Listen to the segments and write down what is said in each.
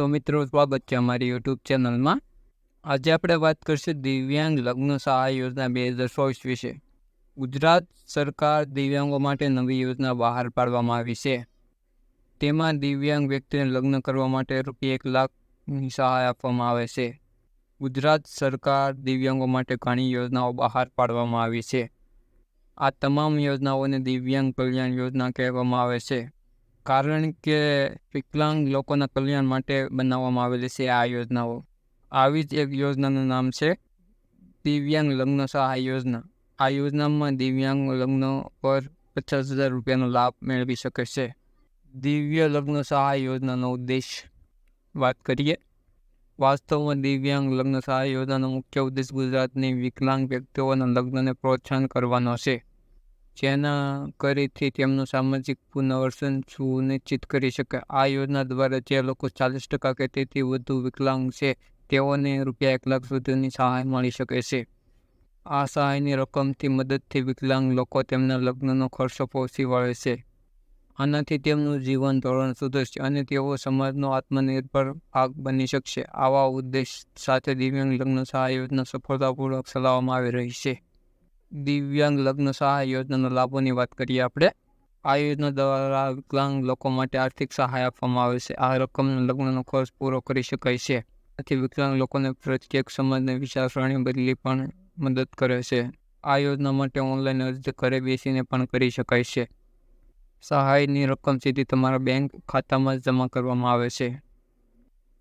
તો મિત્રો, સ્વાગત છે અમારી યુટ્યુબ ચેનલમાં. આજે આપણે વાત કરીશું દિવ્યાંગ લગ્ન સહાય યોજના બે હજાર ચોવીસ વિશે. ગુજરાત સરકાર દિવ્યાંગો માટે નવી યોજના બહાર પાડવામાં આવી છે. તેમાં દિવ્યાંગ વ્યક્તિને લગ્ન કરવા માટે રૂપિયા એક લાખની સહાય આપવામાં આવે છે. ગુજરાત સરકાર દિવ્યાંગો માટે ઘણી યોજનાઓ બહાર પાડવામાં આવી છે. આ તમામ યોજનાઓને દિવ્યાંગ કલ્યાણ યોજના કહેવામાં આવે છે. કારણ કે વિકલાંગ લોકોના કલ્યાણ માટે બનાવવામાં આવેલી છે આ યોજનાઓ. આવી જ એક યોજનાનું નામ છે દિવ્યાંગ લગ્ન સહાય યોજના. આ યોજનામાં દિવ્યાંગ લગ્ન પર પચાસ હજાર રૂપિયાનો લાભ મેળવી શકે છે. દિવ્ય લગ્ન સહાય યોજનાનો ઉદ્દેશ વાત કરીએ. વાસ્તવમાં દિવ્યાંગ લગ્ન સહાય યોજનાનો મુખ્ય ઉદ્દેશ ગુજરાતની વિકલાંગ વ્યક્તિઓના લગ્નને પ્રોત્સાહન કરવાનો છે. જેના કરીથી તેમનું સામાજિક પુનર્વસન સુનિશ્ચિત કરી શકે? આ યોજના દ્વારા જે લોકો ચાલીસ ટકા કે તેથી વધુ વિકલાંગ છે, તેઓને રૂપિયા એક લાખ સુધીની સહાય મળી શકે છે. આ સહાયની રકમથી મદદથી વિકલાંગ લોકો તેમના લગ્નનો ખર્ચો પહોંચી વળે છે. આનાથી તેમનું જીવન ધોરણ સુધરશે અને તેઓ સમાજનો આત્મનિર્ભર ભાગ બની શકશે. આવા ઉદ્દેશ સાથે દિવ્યાંગ લગ્ન સહાય યોજના સફળતાપૂર્વક ચલાવવામાં આવી રહી છે. દિવ્યાંગ લગ્ન સહાય યોજનાના લાભોની વાત કરીએ આપણે. આ યોજના દ્વારા વિકલાંગ લોકો માટે આર્થિક સહાય આપવામાં આવે છે. આ રકમનો લગ્નનો ખર્ચ પૂરો કરી શકાય છે. આથી વિકલાંગ લોકોને પ્રત્યેક સમાજને વિચારસરણી બદલી પણ મદદ કરે છે. આ યોજના માટે ઓનલાઈન અરજી ઘરે બેસીને પણ કરી શકાય છે. સહાયની રકમ સીધી તમારા બેંક ખાતામાં જમા કરવામાં આવે છે.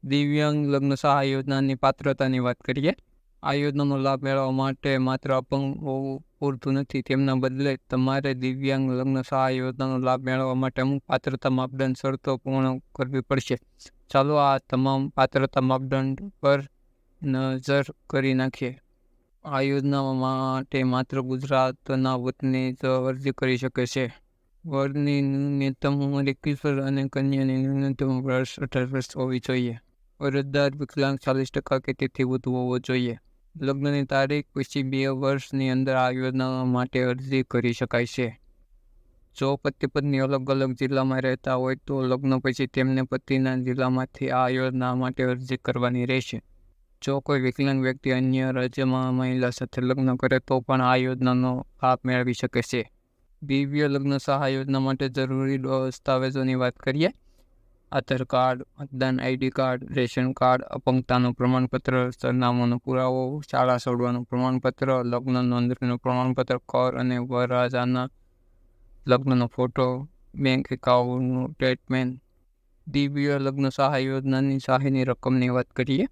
દિવ્યાંગ લગ્ન સહાય યોજનાની પાત્રતાની વાત કરીએ. આ યોજનાનો લાભ મેળવવા માટે માત્ર અપંગ હોવું પૂરતું નથી. તેમના બદલે તમારે દિવ્યાંગ લગ્ન સહાય યોજનાનો લાભ મેળવવા માટે અમુક પાત્રતા માપદંડ શરતો પૂર્ણ કરવી પડશે. ચાલો આ તમામ પાત્રતા માપદંડ પર નજર કરી નાખીએ. આ યોજના માટે માત્ર ગુજરાતના વતની જ અરજી કરી શકે છે. વરની ન્યૂનતમ ઉંમર એકવીસ વર્ષ અને કન્યાની ન્યૂનતમ વર્ષ અઢાર વર્ષ હોવી જોઈએ. અરજદાર વિકલાંગ ચાલીસ ટકા કે તેથી વધુ હોવો જોઈએ. લગ્નની તારીખ પછી બે વર્ષની અંદર આ યોજના માટે અરજી કરી શકાય છે. જો પતિ પત્ની અલગ અલગ જિલ્લામાં રહેતા હોય તો લગ્ન પછી તેમને પતિના જિલ્લામાંથી આ યોજના માટે અરજી કરવાની રહેશે. જો કોઈ વિકલાંગ વ્યક્તિ અન્ય રાજ્યમાં મહિલા સાથે લગ્ન કરે તો પણ આ યોજનાનો લાભ મેળવી શકે છે. દિવ્ય લગ્ન સહાય યોજના માટે જરૂરી દસ્તાવેજોની વાત કરીએ. આધાર કાર્ડ, મતદાન આઈડી કાર્ડ, રેશન કાર્ડ, અપંગતાનું પ્રમાણપત્ર, સરનામાનો પુરાવો, શાળા છોડવાનું પ્રમાણપત્ર, લગ્ન નોંધણીનું પ્રમાણપત્ર, કર અને વરરાજાના લગ્નનો ફોટો, બેંક એકાઉન્ટનું સ્ટેટમેન્ટ દિવ્ય લગ્ન સહાય યોજનાની સહાયની રકમની વાત કરીએ.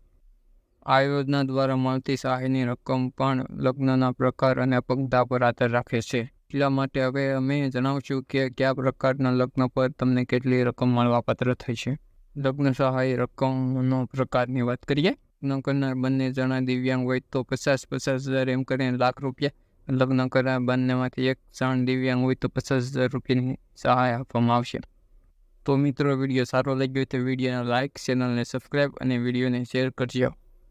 આ યોજના દ્વારા મળતી સહાયની રકમ પણ લગ્નના પ્રકાર અને અપંગતા પર આધાર રાખે છે. એટલા માટે હવે અમે જણાવશું કે કયા પ્રકારના લગ્ન પર તમને કેટલી રકમ મળવાપાત્ર થઈ છે. લગ્ન સહાય રકમનો પ્રકારની વાત કરીએ. લગ્ન કરનાર બંને જણા દિવ્યાંગ હોય તો પચાસ પચાસ હજાર એમ કરીને લાખ રૂપિયા લગ્ન કરનાર બંનેમાંથી એક જણ દિવ્યાંગ હોય તો પચાસ હજાર રૂપિયાની સહાય આપવામાં આવશે. તો મિત્રો, વીડિયો સારો લાગ્યો હોય તો વિડીયોને લાઇક ચેનલને સબસ્ક્રાઈબ અને વિડીયોને શેર કરજો.